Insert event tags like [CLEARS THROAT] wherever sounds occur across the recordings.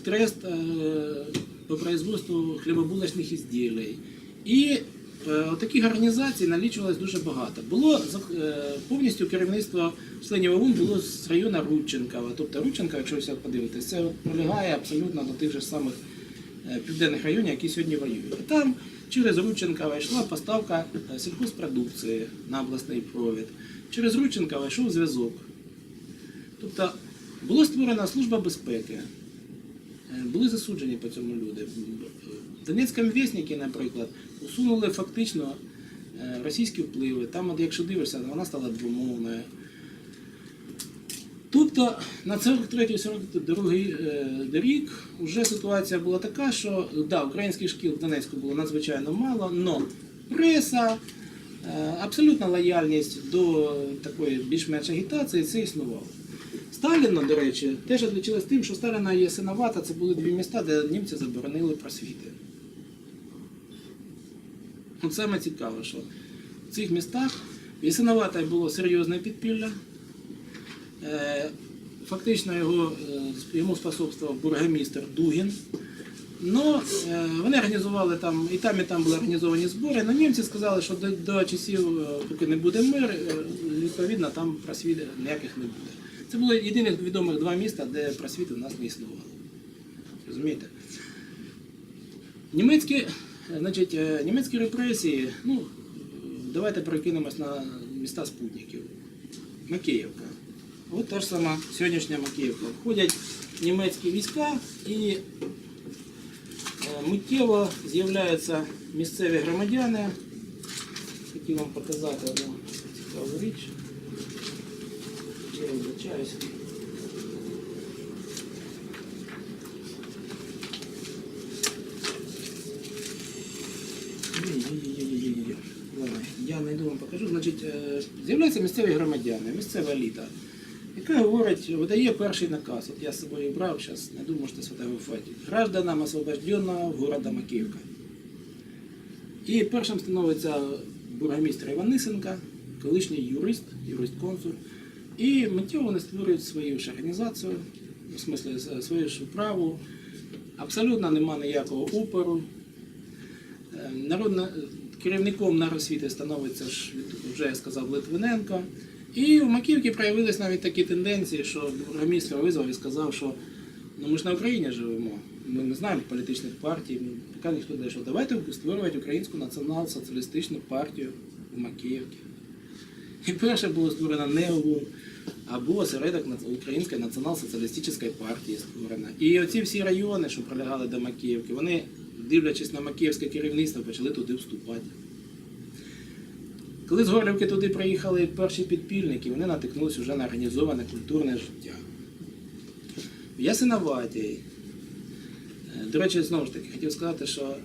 трест э, по производству хлібобулочних ізділій. І е, таких організацій налічувалось дуже багато. Було е, повністю керівництво членів ОУН було з району Рудченкова. Тобто Рудченка, якщо ви подивитесь, це пролягає абсолютно до тих же самих е, південних районів, які сьогодні воюють. Там через Рудченкова йшла поставка е, сільхозпродукції на обласний провід. Через Рудченкова йшов зв'язок. Тобто була створена служба безпеки. Були засуджені по цьому люди. Донецькому віснику, наприклад, усунули фактично е, російські впливи. Там, от, якщо дивишся, вона стала двомовною. Тобто на 43-42 е, рік вже ситуація була така, що да, українських шкіл в Донецьку було надзвичайно мало, але преса, е, абсолютна лояльність до такої більш-менш агітації це існувало. Сталіна, до речі, теж відлічилось тим, що Сталіна і Ясиновата це були дві міста, де німці заборонили просвіти. От саме цікаво, що в цих містах Ясиновата було серйозне підпілля. Е, Фактично його, е, йому способствував бургомістр Дугін. Ну, е, вони організували там, і там, і там були організовані збори. але німці сказали, що до, до часів, поки не буде мир, відповідно, там просвіт ніяких не буде. Це було єдиних відомих два міста, де просвіти в нас не існувало. Розумієте? Німецькі, значить, е, німецькі репресії, ну, давайте перекинемось на міста спутників. Макіївка. От та ж сама сьогоднішня Макіївка. Входять німецькі війська і е, миттєво з'являються місцеві громадяни. Хотів вам показати одну цікаву річ. Я. Ой-ой-ой-ой-ой-ой. Я найду вам покажу. Значить, е, з'являються місцеві громадяни, місцева еліта, яка говорить, видає перший наказ. От я з собою брав, зараз не думаю, що сфотографувати. Гражданам освобожденного города Макіївка. І першим становиться бургомістр Іван Нисенка, колишній юрист, юрист-консул. І миттєво вони створюють свою ж організацію, в смислі свою ж управу. Абсолютно нема ніякого опору. Е, Народна, керівником наросвіти становиться ж, вже я сказав, Литвиненко. І в Макіївці проявились навіть такі тенденції, що бургомістр визвав і сказав, що ну, ми ж на Україні живемо, ми не знаємо політичних партій, поки ніхто не що давайте створювати українську націонал-соціалістичну партію в Макіївці. І перше було створено не ОУН, а був осередок Української націонал-соціалістичної партії створена. І оці всі райони, що прилягали до Макіївки, вони, дивлячись на макіївське керівництво, почали туди вступати. Коли з Горлівки туди приїхали перші підпільники, вони натикнулися вже на організоване культурне життя. В Ясиноватій, е, до речі, знову ж таки, хотів сказати, що е,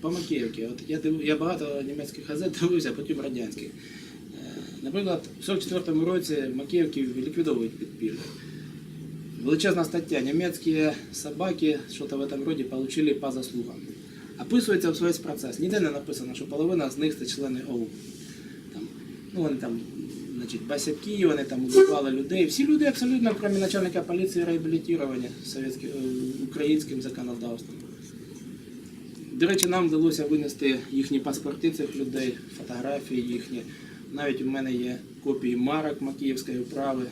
по Макіївці, от я, я багато німецьких газет [LAUGHS] дивився, потім радянських. Наприклад, у 44-му році Макіївки ліквідовують підпілля. Величезна стаття. Німецькі собаки, що-то в этом роді, получили по заслугам. Описується весь процес. Ніде не написано, що половина з них це члени ОУН. Там, ну, вони там, значить, басяки, вони там убивали людей. Всі люди абсолютно, крім начальника поліції, реабілітовані е, українським законодавством. До речі, нам вдалося винести їхні паспорти цих людей, фотографії їхні. Навіть у мене є копії марок Макіївської управи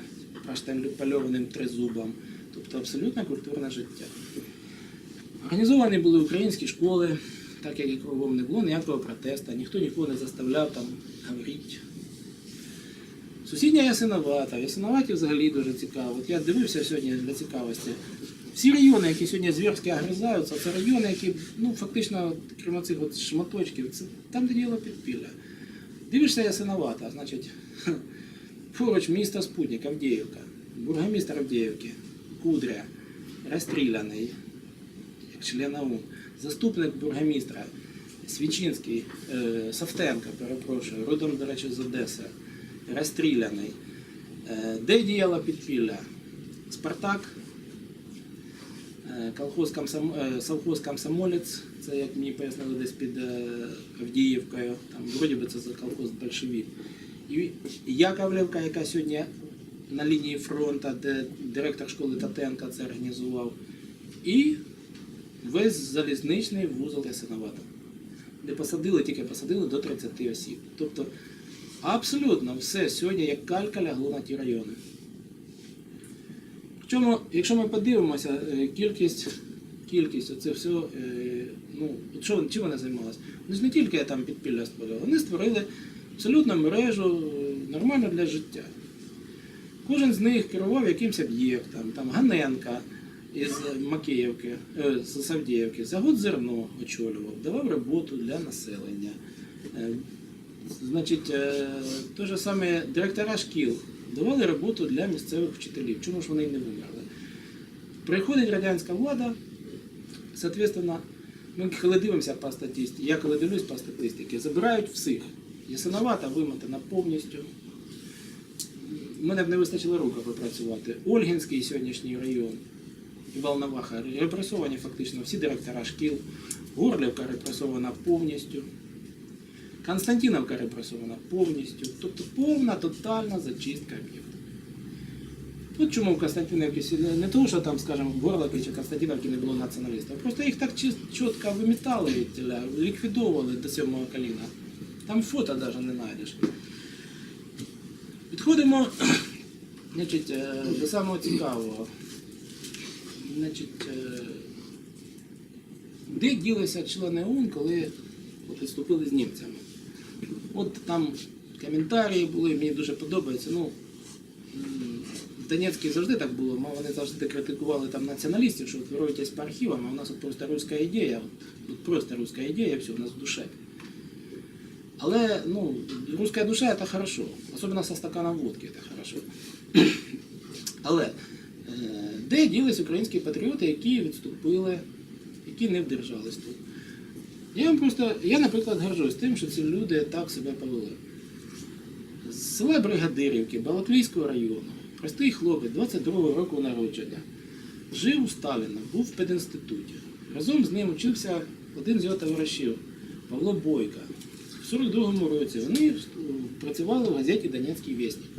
проштемпельованим тризубом. Тобто абсолютно культурне життя. Організовані були українські школи, так як і кругом не було ніякого протесту, ніхто нікого не заставляв там говорити. Сусідня Ясиновата. Ясиноваті взагалі дуже цікаво. От я дивився сьогодні для цікавості. Всі райони, які сьогодні звірськи огризаються, це райони, які ну, фактично, крім цих от шматочків, це там, де діло підпілля. Дивишся Ясиновата, значить, [LAUGHS] поруч місто Спутник, Авдіївка, бургомістр Авдіївки, Кудря, розстріляний, як член ОУН, заступник бургомістра Свічинський, е, Савтенко, перепрошую, родом, до речі, з Одеси, розстріляний. Е, Де діяло підпілля? Спартак, е, колхоз, комсом... е, совхоз комсомолець, це як мені пояснили десь під е, Авдіївкою, там вроді би це за колхоз большевик. І Яковлівка, яка сьогодні на лінії фронту, де директор школи Татенка це організував. і весь залізничний вузол Ясиновата, де посадили, тільки посадили до 30 осіб. Тобто абсолютно все сьогодні як калька лягло на ті райони. Причому, якщо ми подивимося, е, кількість, кількість оце все, ну, що, чим вони займалися? Вони ж не тільки там підпілля створили, вони створили абсолютно мережу е, нормальну для життя. Кожен з них керував якимось об'єктом, там Ганенка із Макіївки, е, з Савдіївки, завод зерно очолював, давав роботу для населення. Е, Значить, те ж саме директора шкіл давали роботу для місцевих вчителів. Чому ж вони не вимерли? Приходить радянська влада, соответственно, ми коли дивимося по статистиці, я коли дивлюсь по статистиці, забирають всіх. Ясиновата вимотана повністю. Мене б не вистачило рук, аби працювати. Ольгінський сьогоднішній район Волноваха репресовані фактично всі директора шкіл. Горлівка репресована повністю. Константиновка репресована повністю. Тобто повна тотальна зачистка об'єктів. От чому в Константинівці не тому, що там, скажімо, в Горловці чи Константинівці не було націоналістів, просто їх так чітко вимітали, тіля, ліквідовували до сьомого коліна. Там фото навіть не знайдеш. Підходимо [CLEARS THROAT] значить, е, до самого цікавого. Значить, е, де ділися члени ОУН, коли от відступили з німцями? От там коментарі були, мені дуже подобається. Ну, Донецькій завжди так було, ма- вони завжди критикували там націоналістів, що ви роєтесь по архівам, а у нас от просто руська ідея, от, просто руська ідея, все у нас в душе. Але ну, русская душа это хорошо, особенно со стаканом водки это хорошо. [CLEARS THROAT] Але е, де ділись українські патріоти, які відступили, які не вдержались тут? Я вам просто, я, наприклад, горжусь тим, що ці люди так себе повели. З села Бригадирівки, Балаклійського району, простий хлопець 22-го року народження, жив у Сталіна, був в пединституті. Разом з ним вчився один з його товаришів Павло Бойка. В 42-му році вони е, працювали в газеті Донецький вісник.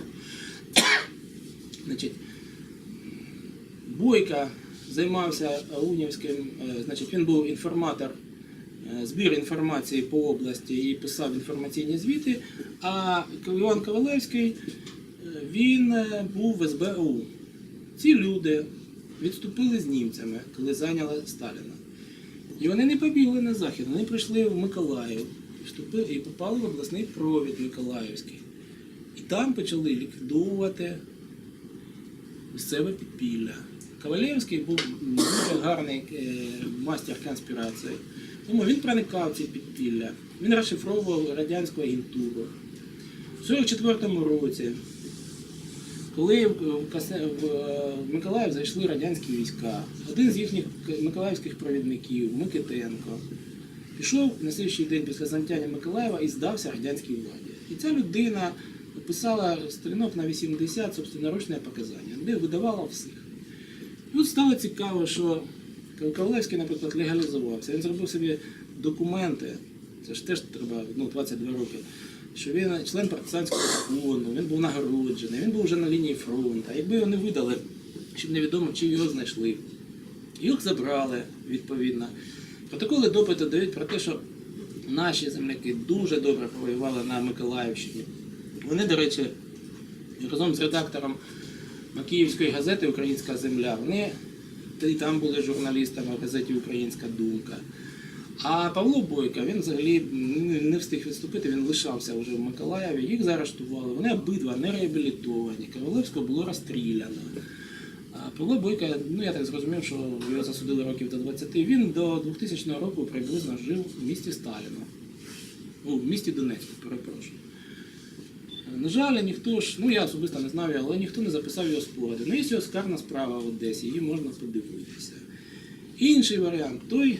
[COUGHS] Бойка займався Аунівським, е, значить, він був інформатор, е, збір інформації по області і писав інформаційні звіти, а Іван Ковалевський він е, був в СБУ. Ці люди відступили з німцями, коли зайняли Сталіна. І вони не побігли на захід, вони прийшли в Миколаїв вступили і попали в обласний провід Миколаївський. І там почали ліквідовувати місцеве підпілля. Ковалєвський був дуже гарний е, мастер конспірації. Тому він проникав ці підпілля, він розшифровував радянську агентуру. В 44-му році, коли в, в, Миколаїв зайшли радянські війська, один з їхніх миколаївських провідників, Микитенко, пішов на слідчий день після заняття Миколаєва і здався радянській владі. І ця людина написала сторінок на 80 собственноручне показання, де видавала всіх. І от стало цікаво, що Ковалевський, наприклад, легалізувався. Він зробив собі документи, це ж теж треба ну, 22 роки, що він член партизанського фонду, він був нагороджений, він був вже на лінії фронту. Якби його не видали, щоб невідомо, чи його знайшли. Їх забрали відповідно. Протоколи допиту дають про те, що наші земляки дуже добре повоювали на Миколаївщині. Вони, до речі, разом з редактором Макіївської газети Українська земля, вони і там були журналістами в газеті Українська думка. А Павло Бойко, він взагалі не- встиг відступити, він лишався вже в Миколаєві, їх заарештували. Вони обидва не реабілітовані. Ковалевського було розстріляно. А Павло Бойко, ну я так зрозумів, що його засудили років до 20. Він до 2000 року приблизно жив в місті Сталіно. Ну, в місті Донецьку, перепрошую. На жаль, ніхто ж, ну я особисто не знаю, але ніхто не записав його спогади. Ну, є скарна справа в Одесі, її можна подивитися. Інший варіант, той,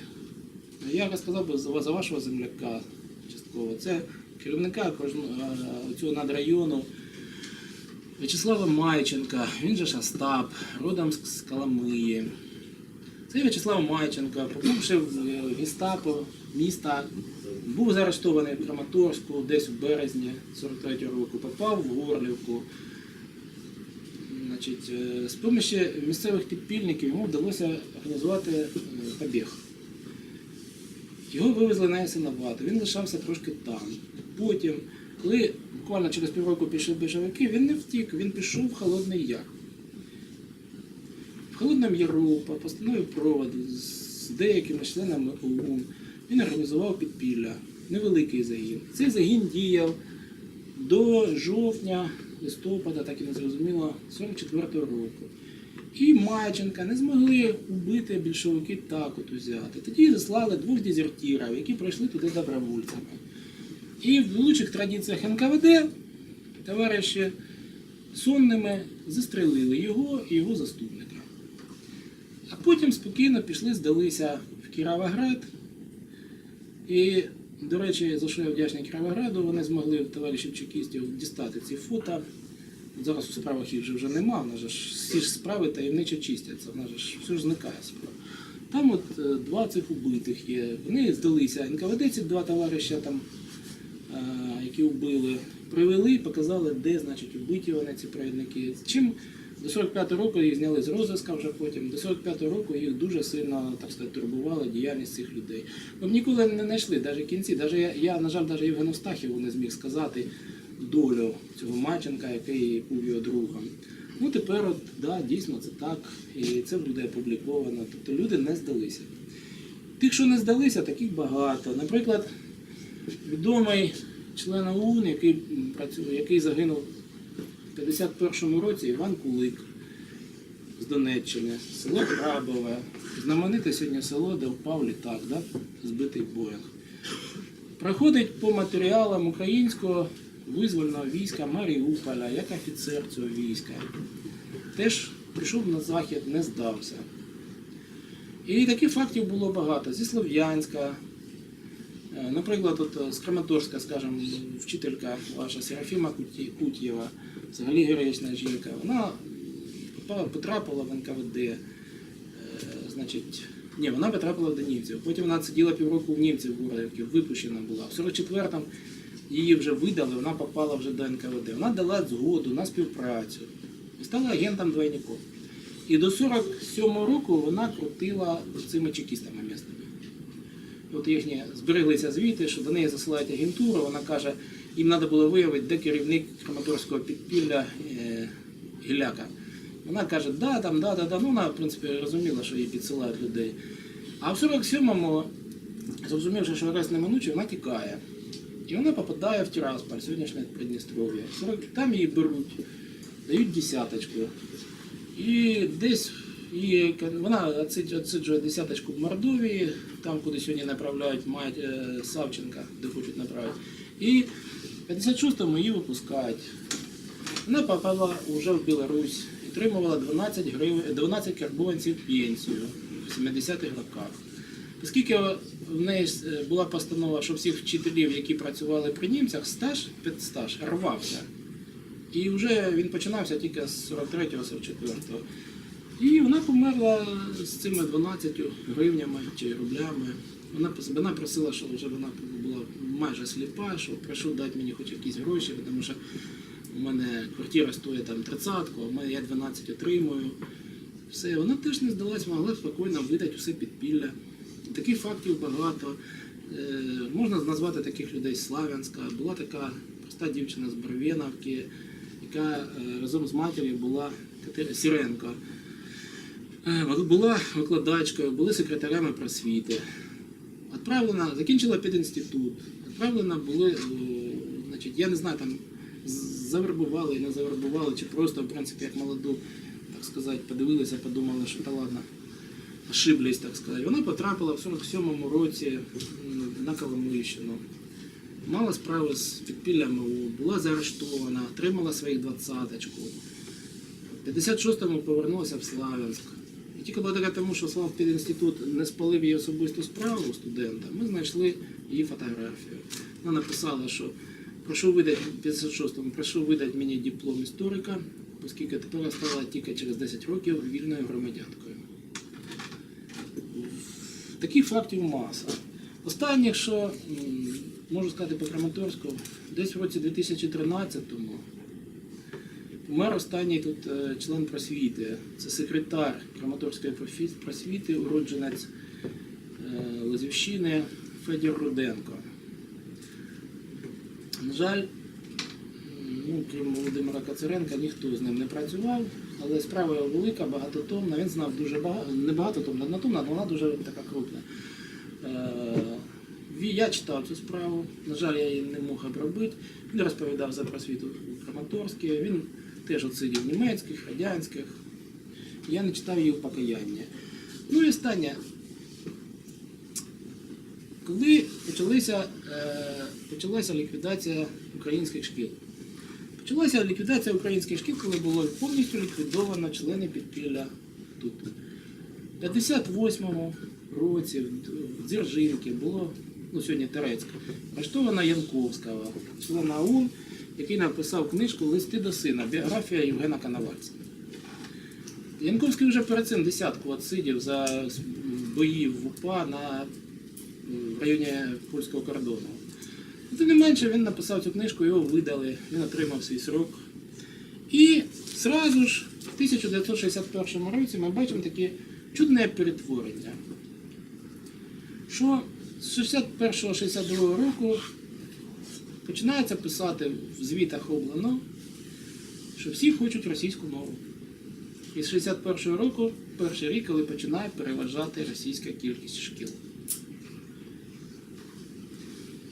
я розказав би за, вашого земляка частково. Це керівника е, цього надрайону В'ячеслава Майченка, він же ж Остап, родом з Коломиї. Це В'ячеслав Майченко, побувши в е, гестапо міста, був заарештований в Краматорську десь у березні 43-го року, попав в Горлівку. Значить, е, з помощі місцевих підпільників йому вдалося організувати побіг. Його вивезли на Ясиновато, він лишався трошки там. Потім, коли буквально через півроку пішли більшовики, він не втік, він пішов в Холодний Яр. В Холодному Яру по постанові проводу з деякими членами ОУН він організував підпілля, невеликий загін. Цей загін діяв до жовтня, листопада, так і не зрозуміло, 44-го року. І Майченка не змогли убити більшовики так от узяти. Тоді заслали двох дезертирів, які прийшли туди добровольцями. І в лучших традиціях НКВД товариші сонними застрелили його і його заступника. А потім спокійно пішли, здалися в Кіровоград. І, до речі, за що я вдячний Кіровограду, вони змогли товаришів чекістів дістати ці фото. Зараз у справах їх вже, вже нема, в нас ж всі ж справи таємниче чистяться, в нас же ж все ж зникає справа. Там от е, два цих убитих є. Вони здалися. НКВД ці два товариша там, е, які вбили, привели, показали, де значить убиті вони ці провідники. Чим до 45-го року їх зняли з розыска вже потім. До 45-го року їх дуже сильно так сказати, турбувала діяльність цих людей. Ми б ніколи не знайшли, навіть кінці. Навіть я, я, на жаль, навіть Євгену Стахіву не зміг сказати долю цього Маченка, який був його другом. Ну тепер, от, да, дійсно, це так, і це буде опубліковано. Тобто люди не здалися. Тих, що не здалися, таких багато. Наприклад, відомий член ОУН, який працює, який загинув в 51-му році, Іван Кулик з Донеччини, село Крабове, знамените сьогодні село, де впав літак, да? збитий Боїнг. Проходить по матеріалам українського визвольного війська Маріуполя, як офіцер цього війська. Теж прийшов на захід, не здався. І таких фактів було багато. Зі Слов'янська, Е, Наприклад, от е, з Краматорська, скажімо, вчителька ваша Серафіма Кутєва, взагалі героїчна жінка, вона потрапила в НКВД. е, Значить, ні, вона потрапила до німців. Потім вона сиділа півроку в німців в Горлівці, випущена була. В 44-му її вже видали, вона попала вже до НКВД. Вона дала згоду на співпрацю і стала агентом двойником. І до 47-го року вона крутила цими чекістами місними. От їхні збереглися звіти, що до неї засилають агентуру. Вона каже, їм треба було виявити, де керівник Краматорського підпілля е, Гіляка. Вона каже, да, там, да, да, да. Ну, вона, в принципі, розуміла, що їй підсилають людей. А в 47-му, зрозумівши, що арест неминучий, вона тікає. І вона попадає в Тирасполь, сьогоднішнє Придністров'я. Там її беруть, дають десяточку. І десь і вона отсиджує десяточку в Мордовії, там, куди сьогодні направляють мать е, Савченка, де хочуть направити. І в 56-му її випускають. Вона попала вже в Білорусь, отримувала 12 гривень, 12 карбованців пенсію в 70-х роках. Оскільки в неї е, була постанова, що всіх вчителів, які працювали при німцях, стаж, підстаж рвався. І вже він починався тільки з 43-го, 44-го. І вона померла з цими 12 гривнями чи рублями. Вона, вона просила, що вже вона була майже сліпа, що прошу дати мені хоч якісь гроші, тому що у мене квартира стоїть там 30-ку, а я 12 отримую. Все, вона теж не здалась, могла спокійно видати все підпілля. Таких фактів багато. Е, можна назвати таких людей Славянська. Була така проста дівчина з Барвєновки, яка е, разом з матір'ю була Сіренко. Е, Була викладачкою, були секретарями просвіти. Відправлена, закінчила пединститут. Відправлена були, значить, я не знаю, там завербували, не завербували, чи просто, в принципі, як молоду, так сказати, подивилися, подумали, що та ладно, ошиблись, так сказати. Вона потрапила в 47-му році на Коломийщину. Мала справи з підпіллями, була заарештована, отримала своїх двадцяточку. В 56-му повернулася в Славянськ. І тільки благодаря тому, що Слав пединститут не спалив її особисту справу студента, ми знайшли її фотографію. Вона написала, що прошу видати в 56-му, прошу видати мені диплом історика, оскільки тепер стала тільки через 10 років вільною громадянкою. Таких фактів маса. Останнє, що можу сказати по Краматорську, десь в році 2013-му Умер останній тут е, член просвіти. Це секретар Краматорської просвіти, уродженець е, Лозівщини Федір Руденко. На жаль, ну, крім Володимира Кацаренка, ніхто з ним не працював, але справа його велика, багатотомна. Він знав дуже багато, не багатотомна, однотомна, але вона дуже така крупна. Е, Я читав цю справу, на жаль, я її не мог обробити. Він розповідав за просвіту у Краматорській, він теж отсидів німецьких, радянських. Я не читав її покаяння. Ну і останнє. Коли почалися, е, почалася ліквідація українських шкіл. Почалася ліквідація українських шкіл, коли було повністю ліквідовано члени підпілля тут. У 58-му році в Дзержинки було, ну сьогодні Терецька, арештована Янковського, члена ОУН, який написав книжку Листи до сина, біографія Євгена Коновальця. Янковський вже перед цим десятку отсидів за бої в УПА на в районі польського кордону. Тим не менше, він написав цю книжку, його видали, він отримав свій срок. І зразу ж в 1961 році ми бачимо таке чудне перетворення, що з 61-62 року починається писати в звітах облано, що всі хочуть російську мову. І з 61-го року перший рік, коли починає переважати російська кількість шкіл.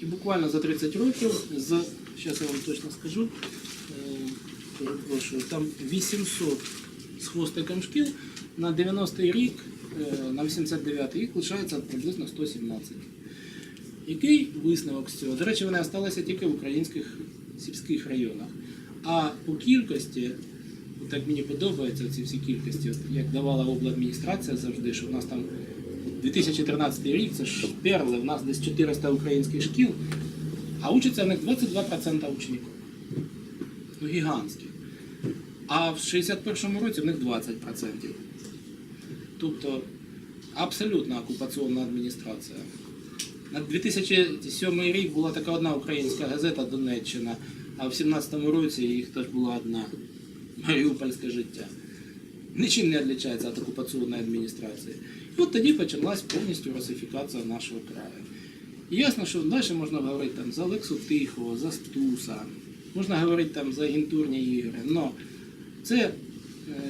І буквально за 30 років, з, зараз я вам точно скажу, е, там 800 з хвостиком шкіл, на 90-й рік, е, на 89-й рік лишається приблизно 117. Який висновок з цього? До речі, вони залишилися тільки в українських сільських районах. А по кількості, так мені подобаються ці всі кількості, як давала обладміністрація завжди, що в нас там 2013 рік, це ж перли, в нас десь 400 українських шкіл, а учиться в них 22% учнів. Ну, гігантські. А в 61-му році в них 20%. Тобто абсолютна окупаційна адміністрація. На 2007 рік була така одна українська газета Донеччина, а в 17-му році їх теж була одна Маріупольське життя. Нічим не відрізняється від окупаційної адміністрації. І от тоді почалась повністю русифікація нашого краю. І ясно, що далі можна говорити там, за Олексу Тихого, за Стуса, можна говорити там за агентурні ігри. Но це, е,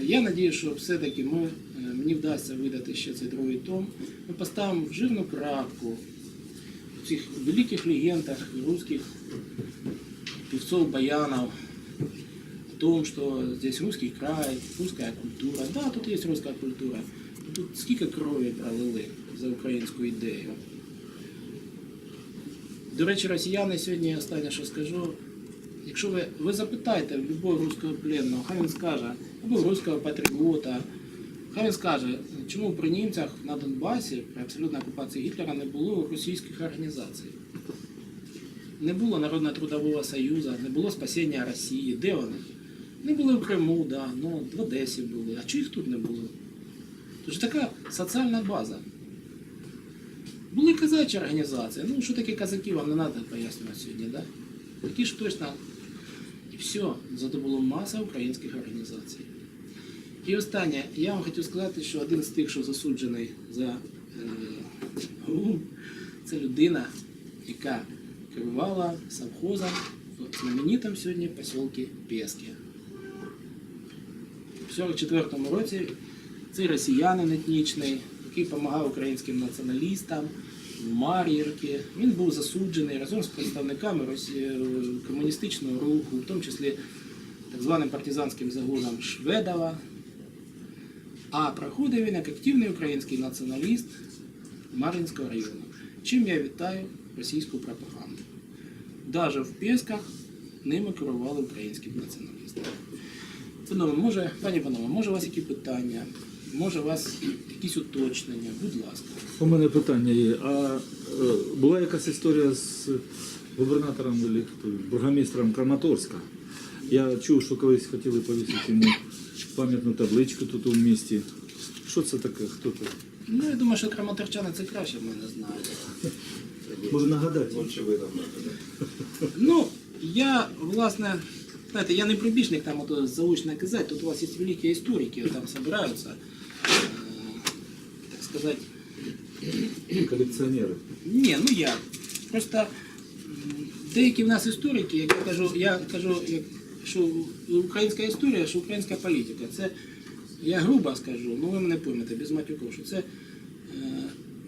я надію, що все-таки ми, мені вдасться видати ще цей другий том. Ми поставимо в жирну крапку в цих великих легендах русських певцов, баянов, о том, что здесь русский край, русская культура. Да, тут есть русская культура. Тут скільки крові пролили за українську ідею. До речі, росіяни сьогодні, останнє, що скажу, якщо ви, ви запитаєте в будь-якого руського пленного, хай він скаже, або руського патріота, хай він скаже, чому при німцях на Донбасі при абсолютній окупації Гітлера не було російських організацій. Не було Народного трудового союзу, не було спасіння Росії. Де вони? Не були в Криму, да, ну, в Одесі були. А чого їх тут не було? Тож така соціальна база. Були казачі організації. Ну, що таке казаки, вам не треба пояснювати сьогодні, да? Такі ж точно. І все, зато було маса українських організацій. І останнє, я вам хотів сказати, що один з тих, що засуджений за е, ГУ, це людина, яка керувала совхозом в знаменитому сьогодні посілки Пески. В 44-му році цей росіянин етнічний, який допомагав українським націоналістам Мар'їрки, він був засуджений разом з представниками Росі- комуністичного руху, в тому числі так званим партизанським загоном Шведова. А проходив він як активний український націоналіст Мар'їнського району. Чим я вітаю російську пропаганду. Даже в Песках ними керували українські націоналісти. Панове, може, пані панове, може у вас які питання, може у вас якісь уточнення, будь ласка. У мене питання є. А е, була якась історія з губернатором або хто, бургомістром Краматорська? Я чув, що колись хотіли повісити йому пам'ятну табличку тут у місті. Що це таке? Хто це? Ну, я думаю, що краматорчани це краще в мене знають. Може нагадати? Ну, я, власне, Знаете, я не прибічник там от, заочно казати, тут у вас є великі історики, там собираються, е, так сказати, Коллекционеры. ні, ну як. Просто деякі в нас історики, як я кажу, я кажу, як, що українська історія, що українська політика. Це я грубо скажу, ну ви мене поймете, без матюків, що це е,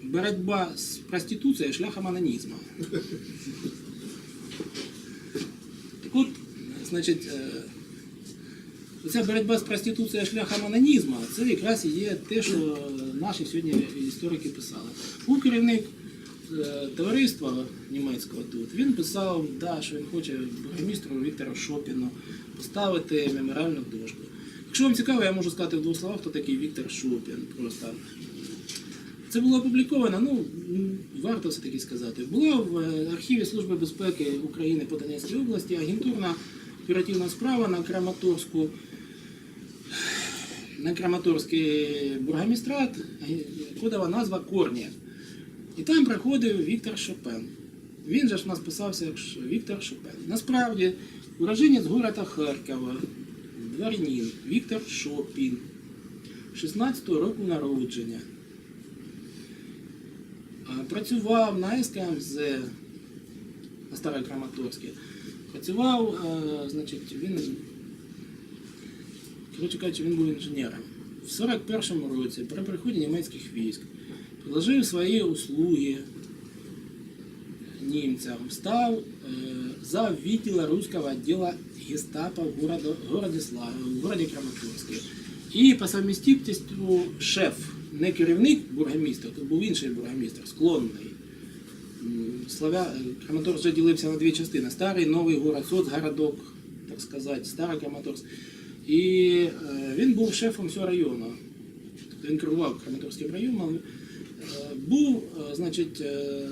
боротьба з проституцією шляхом анонізму. Так от, значить, е, Ця боротьба з проституцією шляхом анонізму, це якраз і є те, що наші сьогодні історики писали. Був керівник е, товариства німецького тут, він писав, да, що він хоче бургомістру Віктору Шопіну поставити меморіальну дошку. Якщо вам цікаво, я можу сказати в двох словах, хто такий Віктор Шопін. Просто це було опубліковано, ну варто все таки сказати. Була в е, архіві Служби безпеки України по Донецькій області агентурна оперативна справа на Краматорську. На Краматорський бургомістрат, е, кодова назва Корні. І там приходив Віктор Шопен. Він же ж нас писався як Віктор Шопен. Насправді, уроженець города Харкова, дворянин Віктор Шопін, 16-го року народження. Працював на СКМЗ на Старокраматорській. Працював, е, значить, він, коротше кажучи, він був інженером. В 41-му році, при приході німецьких військ, предложив свої услуги німцям, став е, за відділа руського відділу гестапо в городі, городі, Слав, в городі Краматорській. І по совмістительству шеф, не керівник бургомістра, то був інший бургомістр, склонний. Славя... Краматорськ вже ділився на дві частини. Старий, новий город, соцгородок, так сказати, старий Краматорськ. І е, він був шефом всього району. Він керував Краматорським районом. Е, був, е, значить, е,